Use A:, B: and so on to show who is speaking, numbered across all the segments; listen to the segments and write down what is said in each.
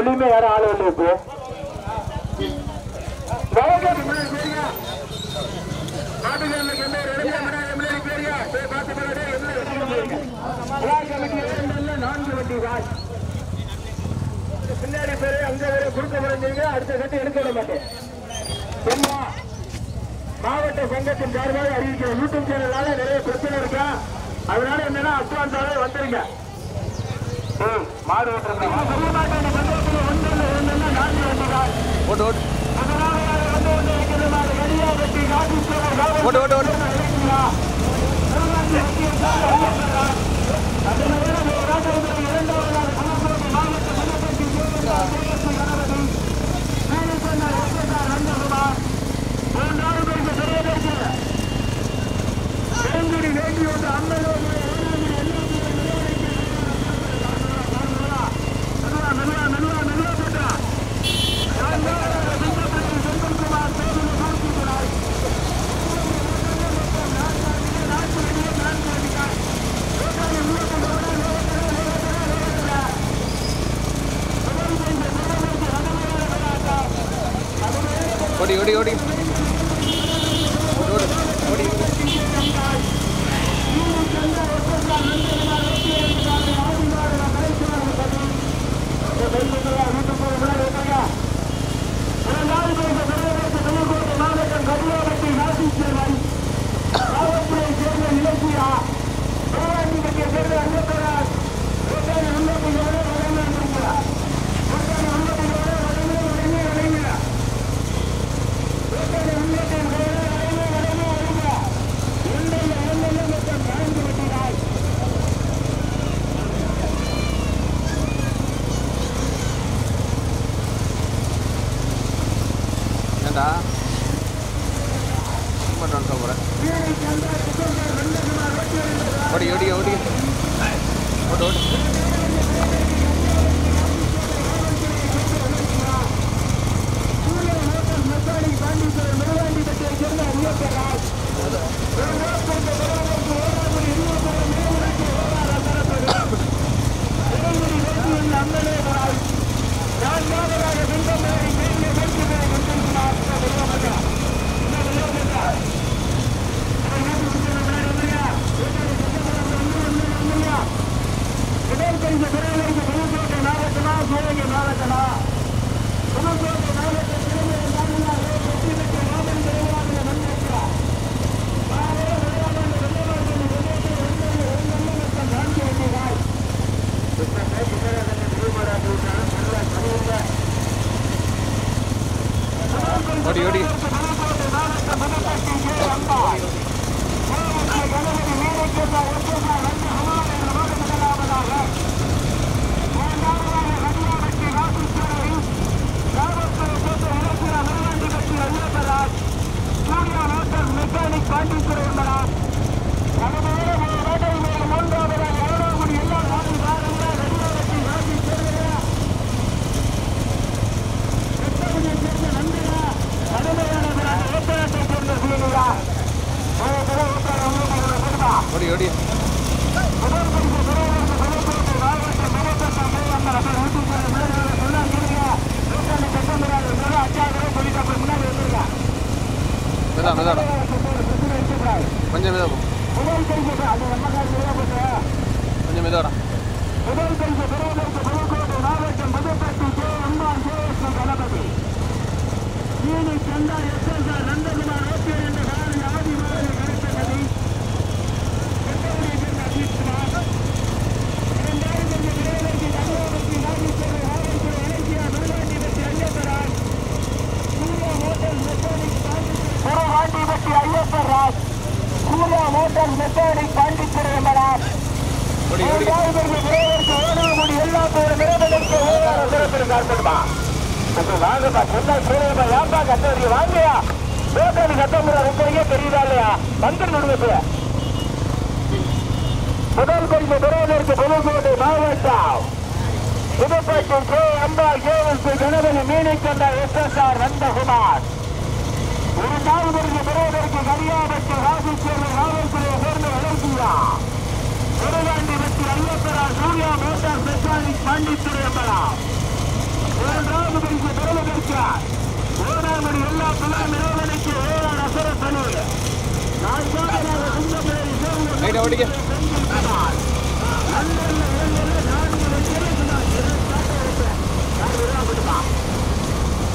A: சொல்லியுமே யாரும் ஆள் வந்து இப்போ நான்கு வண்டி வாய். பின்னாடி பேரு அங்க வேற குறுக்க முறைஞ்சீங்க அடுத்த கட்டு எடுக்க விட மாட்டேன் மாவட்ட சங்கத்தின் சார்பாக அறிவிக்கிற யூடியூப் சேனலால நிறைய பிரச்சனை இருக்கா அதனால என்னன்னா அட்வான்ஸாவே வந்துருங்க மாடு ஓட்டுறதுக்கு. ஆ, சொல்ல மாட்டேன். இந்த சந்தர்ப்பத்துல ஒண்ணு இல்ல, ஒண்ணுன்னா நான்கு வண்டிதான்.
B: ஓட்டு ஓட்டு
A: முதலாவதாக வந்து கொண்டிருக்கிறது மாடு வெளியா வெட்டி ஓட்டு ஓட்டு
B: ஓட்டு ஓட்டு ஓட்டு
A: நிலையத்திலா. திருநெல்வேலி வக்கியத்தார் அறிவிக்கிறார். அதனை விட ஒரு நாட்டிற்கு இரண்டாவதாக புதுக்கோட்டை மாவட்ட சங்கத்திற்கு சேர்ந்த தேவஸ்ரீ கணபதி. மேலுக்கொண்டார் எஸ்எஸ்ஆர் நந்தகுமார். மூன்றாவதற்கு பெரியதற்கு பெருங்குடி வேண்டியோடு அம்மனோடு மெதுவா மெதுவா மெதுவா மெதுவா போட்டா நான்காவதாக சுந்தரபுரி செந்தில்குமார் தேவில பூர்த்திக்கிறார்
B: ஓடி ஓடி
A: மாவட்டம் Pudupatti K MR KSM Ganapathi. ஈனி சந்தா எஸ்எஸ்ஆர் சத்தம் வைக்கிறீங்க தெரியுதா
B: இல்லையா? வந்துருங்க
A: முதல் பரிசு பெறுவதற்கு புதுக்கோட்டை மாவட்டம். புதுப்பட்டி கே. அம்பாள் கேவல்பு கணவனை மீனை கொண்ட எஸ் எஸ் ஆர் நந்தகுமார். இரண்டாவது பரிசு பெறுவதற்கு கரியாபட்டி ராஜேஸ்வரன் காவல்துறையை சேர்ந்த வளர்ச்சியா திருவாண்டி வெற்றி ஐயப்பரா சூர்யா மோட்டார் மெக்கானிக் பாண்டித்துறை அம்பலா மூன்றாவது பரிசு பெறுவதற்கு ஓடாமடி எல்லா பிள்ளையும் இறைவனுக்கு ஓடான அசரத்தனு நான்காவதாக சிங்கப்பேரி சேர்ந்து நல்ல இளைஞர்கள் நான்கு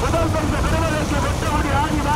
A: முதல் பரிசு பெறுவதற்கு வெட்டமுடி ஆகிவார்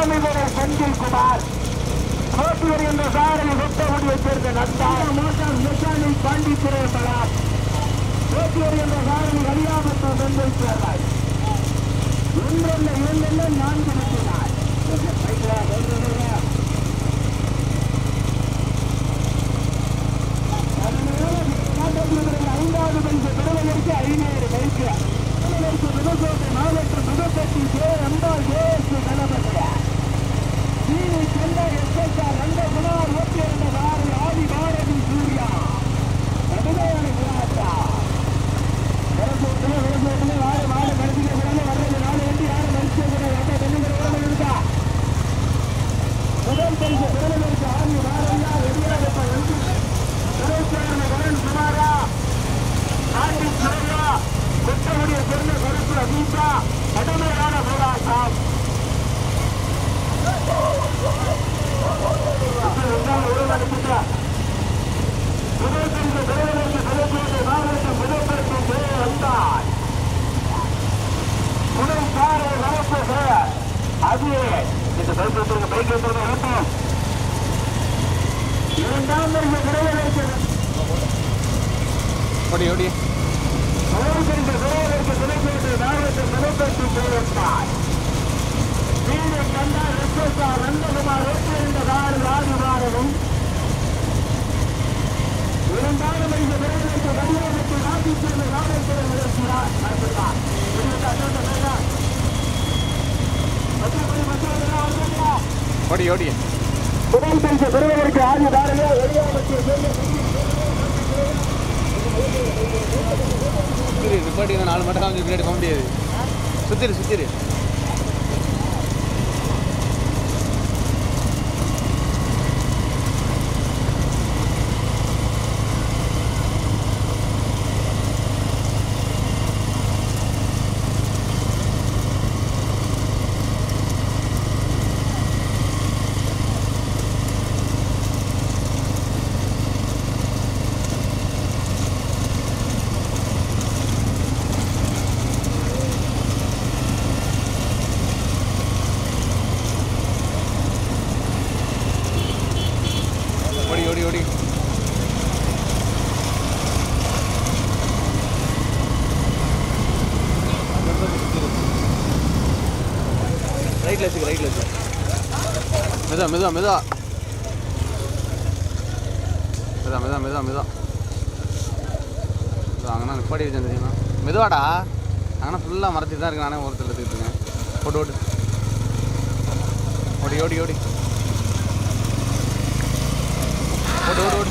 A: சாமிவரை செந்தில் குமார். ஓட்டி
B: வருகின்ற சாரலை சொத்த முடி
A: வைத்திருந்த நந்தா மோட்டார் மெக்கானிக் பாண்டித்துறை பலா ஓட்டி வருகின்ற சாரலை அறியாமத்தம் செந்தில் சேர்ந்தாய் ஒன்றல்ல இரண்டல்ல நான்கு நிற்கிறாய் எஸ்எஸ்ஆர் நந்தகுமார் வைத்திருந்த கார் ராஜபாரதம் இரண்டாவது மனித விரைவிற்கு வடிவமைப்பு காட்டி சேர்ந்த காவல்துறை முயற்சியார் அற்புதான்
B: ஓடி ஓடி.
A: முதல் பரிசு பெறுவதற்கு
B: ஆறு நாலு மட்டும் தான் முடியாது. சுத்திரு சுத்திரு. மெதா மெதா மெதா மெதா மெதா மெதா அங்கேனா அங்கண்ணா நிப்பாடி வச்சேன் தெரியுமா? மெதுவாடா. அங்கண்ணா ஃபுல்லாக மறைச்சி தான் இருக்கு நானே ஒருத்தர் எடுத்துக்கிட்டு இருக்கேன். ஓட்டு ஓடு. ஓடி ஓடி ஓடி. ஓடு ஓடு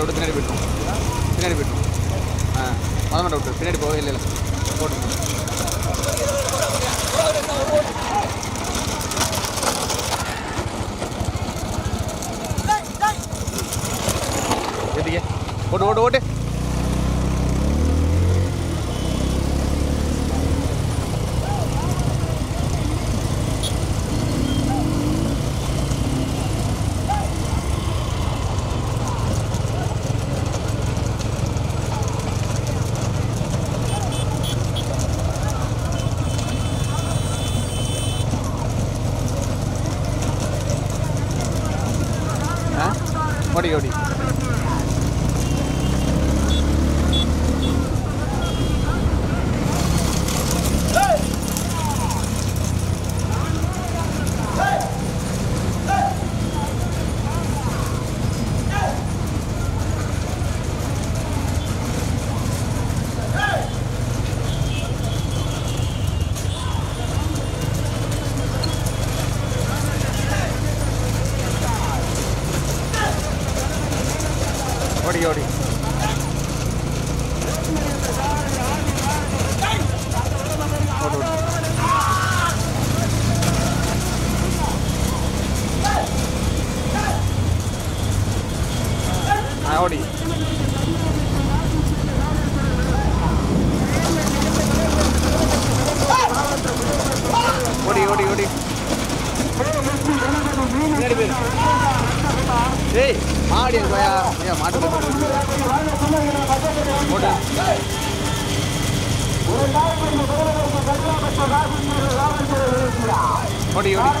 B: மாட்டை விட்டு பின்னாடி போயிட்டோம் பின்னாடி போயிட்டோம் ஆ மொதல் மாட்டை விட்டு பின்னாடி போகவே இல்லை இல்லை. போட்டு ஓட்டு ஓட்டு ஓட்டு ஆ ஓடி ஓடி ஓடி ஓடி ஓடு ஓடு ஆ ஓடி ஓடி ஓடி. ஓடி பின்னாடி போயிரு. ஏய் மாடி அங்க போயா மாட்டு போய் ஓடி ஓடி.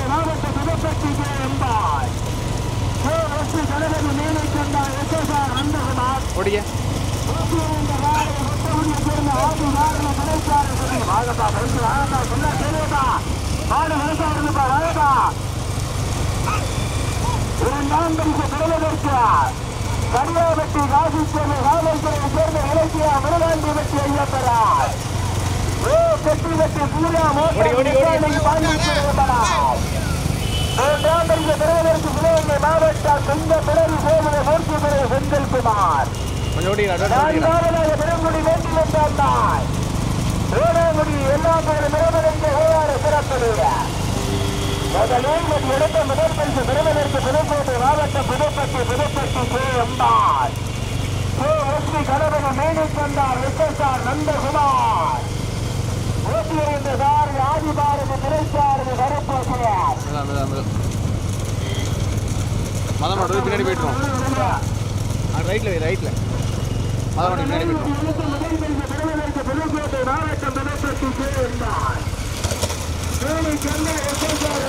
B: ஓடிடா ஓடிய
A: இரண்டாம் பரிசு பெறுவதற்கு கடியாபட்டி ராசிஸ்வரி காவல்துறையை சேர்ந்த இலக்கிய மிருகாண்டி வெற்றி ஐயப்பரார் ஓ கட்டி வெட்டி பூரா
B: ஓடி, ஓடி, ஓடி.
A: மூன்றாம் பரிசு பெறுவதற்கு சிவகங்கை மாவட்டம் சொந்த பிறகு சோதனை மூர்த்தி பெற செந்தில்குமார் நான்காவதாக பெருங்குடி வேட்டி வந்தார் வேளாங்குடி எல்லா பகுதி மிரவதற்கு ஓயாறு சிறப்பு முதலில் ஒரு முதல் பரிசு பெறுவதற்கு புதுக்கோட்டை மாவட்டம் புதுப்பட்டி புதுப்பட்டி கே எம்பார் கே நந்தகுமார். ஓட்டியிருந்த சார் ஆதிபாரதி திரைச்சாரதி கருப்பாசிரியர்
B: மெதா மெதா மெதா பின்னாடி போய்ட்டுரும் ரைட்ல ரைட்ல ரைட்டில் பின்னாடி போய்ட்டுரும்
A: முதல் மாவட்டம் புதுப்பட்டி கே எம்பார் சென்னை எஸ்எஸ்ஆர்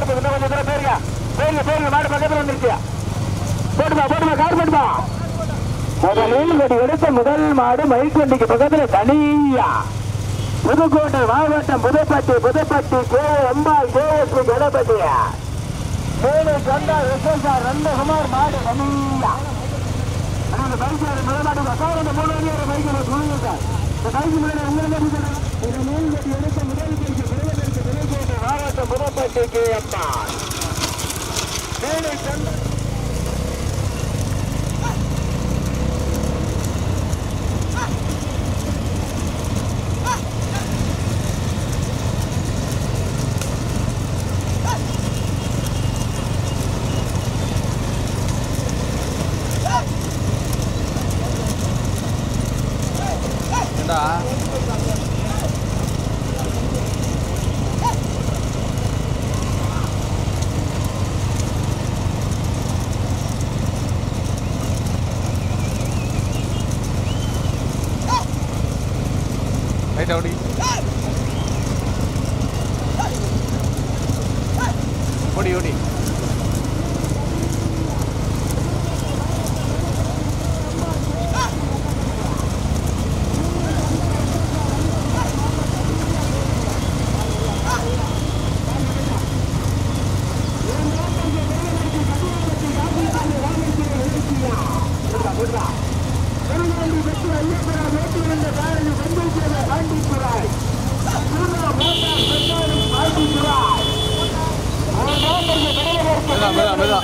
B: போய் இன்னும் கொஞ்சம் தூரம் போயிருங்க போயிருங்க போயிருங்க மாடு பக்கத்துல வந்துருச்சு. போட்டுமா போட்டுமா கார் போட்டுமா முதலில் ஒரு எடுத்த முதல் மாடு மைக் பக்கத்தில் தனியா. புதுக்கோட்டை மாவட்டம் புதுப்பட்டி புதுப்பட்டி கே. அம்பாள் கேஎஸ்பி கணபதியா மூணு கண்டா எஸ்எஸ்ஆர் ரெண்டு குமார் மாடு தனியா. அந்த பரிசு முதலாட்டு சார் அந்த மூணு வழி ஒரு சொல்லுங்க சார் இந்த பைக்கு மேலே உங்களுக்கு எடுத்த முதல் பரிசு புதுக்கோட்டை மாவட்டம் புதுப்பட்டி கே அம்பாள் மூணு கண்டா
A: ஏண்டா ரைட் ஓடி ஓடி ஓடி மெதுவா மெதுவா மெதுவா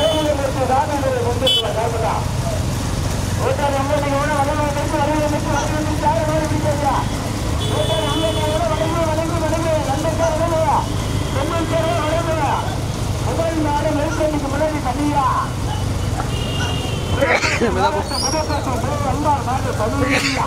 A: மெதுவா போ மெதுவா